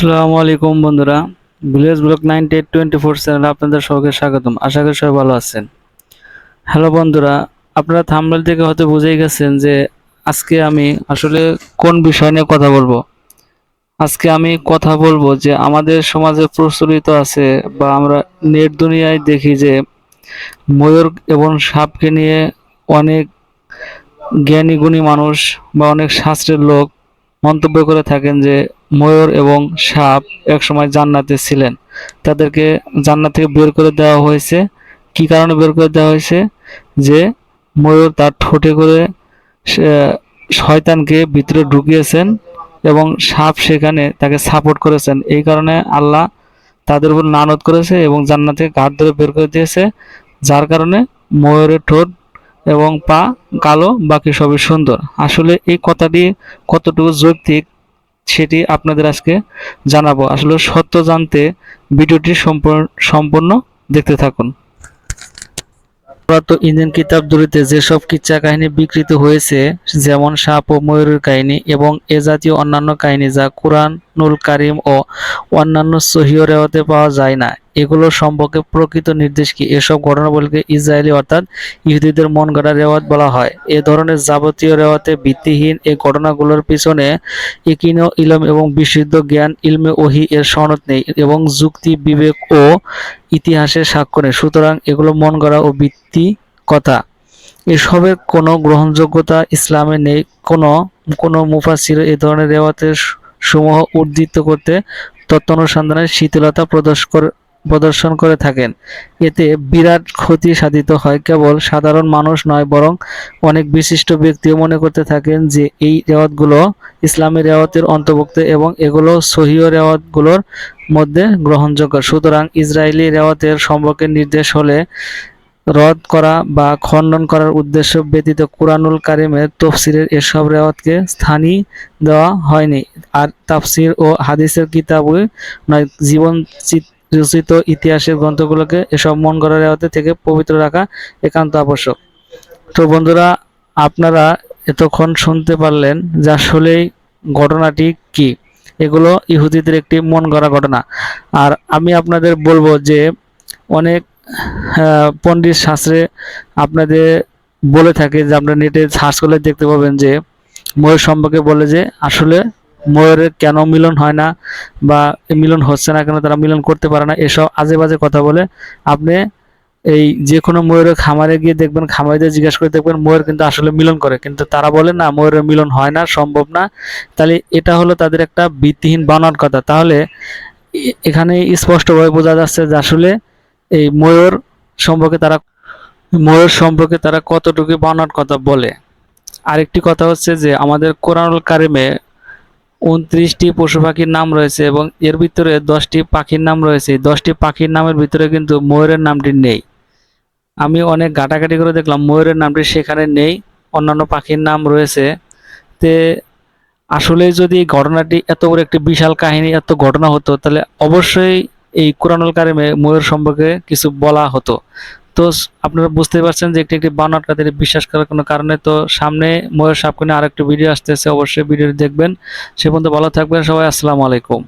আসসালামু আলাইকুম বন্ধুরা। Village block ninety eight twenty four চ্যানেলে আপনাদের সবাইকে স্বাগতম। আশা করি সবাই ভালো আছেন। হ্যালো বন্ধুরা, আপনারা থাম্বনেল থেকে হয়তো বুঝেই গেছেন যে আজকে আমি আসলে কোন বিষয় নিয়ে কথা বলব। আজকে আমি কথা বলব যে আমাদের সমাজে প্রচলিত আছে বা আমরা নেট দুনিয়ায় দেখি যে ময়ূর এবং সাপকে নিয়ে অনেক জ্ঞানী গুণী মানুষ বা অনেক শাস্ত্রের লোক মন্তব্য করে থাকেন যে ময়ূর এবং সাপ একসময় জান্নাতে ছিলেন। তাদেরকে জান্নাত থেকে বের করে দেওয়া হয়েছে। কি কারণে বের করে দেওয়া হয়েছে? যে ময়ূর তার ঠোঁটে করে শয়তানকে ভিতরে ঢুকিয়েছেন এবং সাপ সেখানে তাকে সাপোর্ট করেছেন। এই কারণে আল্লাহ তাদের উপর নানত করেছে এবং জান্নাতে ঘাট ধরে বের করে দিয়েছে। যার কারণে ময়ূরের ঠোঁট এবং পা কালো, বাকি সবই সুন্দর। আসলে এই কথাটি কতটুকু যৌক্তিক সেটি আপনাদের আজকে জানাব। আসলে সত্য জানতে ভিডিওটি সম্পূর্ণ দেখতে থাকুন। তো ইন্ডিয়ান কিতাব দুটিতে যেসব কিচ্ছা কাহিনী বিকৃত হয়েছে, যেমন সাপ ও ময়ূরের কাহিনী এবং এ জাতীয় অন্যান্য কাহিনী যা কোরআন কুরআনুল কারিম ও অন্যান্য সহিহ রেওয়াতে পাওয়া যায় না এগুলো সম্পর্কে প্রকৃত নির্দেশ কি? এসব ঘটনাবলীকে ইসরায়েলি অর্থাৎ ইহুদিদের মন গড়া রেওয়াত বলা হয়। এ ধরনের যাবতীয় রেওয়াতে ভিত্তিহীন এই ঘটনাগুলোর পিছনে ইকিনো ইলম এবং বিশুদ্ধ জ্ঞান, ইলমে ওহি এর সনদ নেই এবং যুক্তি, বিবেক ও ইতিহাসের সাক্ষ্য নেই সুতরাং এগুলো মন গড়া ও ভিত্তি কথা। এসবের কোনো গ্রহণযোগ্যতা ইসলামে নেই। কোনো কোনো মুফাসির এ ধরনের রেওয়াতের সমূহ উদ্ধৃত করতে তত্ত্ব অনুসন্ধানের শীতলতা প্রদর্শ প্রদর্শন করে থাকেন। এতে বিরাট ক্ষতি সাধিত হয়। কেবল সাধারণ মানুষ নয়, বরং অনেক বিশিষ্ট ব্যক্তিও মনে করতে থাকেন যে, এই রেওয়াতগুলো ইসলামী রেওয়াতের অন্তর্ভুক্ত এবং এগুলো সহিহ রেওয়াতগুলোর মধ্যে গ্রহণযোগ্য। সুতরাং ইসরায়েলি রেওয়াতের সম্পর্কে নির্দেশ হলে রদ করা বা খণ্ডন করার উদ্দেশ্য ব্যতীত কুরআনুল কারিমের তফসিরের এসব রেওয়াতকে স্থানই দেওয়া হয়নি। আর তাফসির ও হাদিসের কিতাবই নয় জীবন রচিত ইতিহাসের গ্রন্থগুলোকে এসব মন গড়া রেওয়াতে থেকে পবিত্র রাখা একান্ত আবশ্যক। তো বন্ধুরা, আপনারা এতক্ষণ শুনতে পারলেন যে আসলেই ঘটনাটি কি। এগুলো ইহুদিদের একটি মন গড়া ঘটনা। আর আমি আপনাদের বলব যে অনেক পণ্ডিত শাস্ত্রে আপনাদের বলে থাকে যে আপনারা নেটে সার্চ করলে দেখতে পাবেন যে ময়ূর সম্পর্কে বলে যে আসলে ময়ূরের কেন মিলন হয় না বা মিলন হচ্ছে না কেন, তারা মিলন করতে পারে না, এসব আজে বাজে কথা বলে আপনি এই যে কোনো ময়ূরের খামারে গিয়ে দেখবেন খামারিদের জিজ্ঞাসা করে দেখবেন, ময়ূর কিন্তু আসলে মিলন করে। কিন্তু তারা বলে, না, ময়ূরের মিলন হয় না, সম্ভব না। তাহলে এটা হলো তাদের একটা ভিত্তিহীন বানার কথা। তাহলে এখানে স্পষ্টভাবে বোঝা যাচ্ছে যে আসলে এই ময়ূর সম্পর্কে তারা, ময়ূর সম্পর্কে তারা কতটুকু বানার কথা বলে। আরেকটি কথা হচ্ছে যে আমাদের কোরআনুল কারিমে উনত্রিশটি পশু পাখির নাম রয়েছে এবং এর ভিতরে দশটি পাখির নাম রয়েছে। দশটি পাখির নামের ভিতরে কিন্তু ময়ূরের নামটি নেই। আমি অনেক ঘাটাঘাটি করে দেখলাম, ময়ূরের নামটি সেখানে নেই, অন্যান্য পাখির নাম রয়েছে। তে আসলে যদি ঘটনাটি এত বড় একটি বিশাল কাহিনী, এত ঘটনা হতো, তাহলে অবশ্যই এই কোরআনুল কারিমে ময়ূর সম্পর্কে কিছু বলা হতো। তো আপনারা বুঝতে পারছেন যে একটি একটি বান আটকাতে বিশ্বাস করার কোনো কারণে। তো সামনে ময়ূর সাপকে নিয়ে আরেকটি ভিডিও আসতেছে, অবশ্যই ভিডিওটি দেখবেন। সে পর্যন্ত ভালো থাকবেন, সবাই আসসালামু আলাইকুম।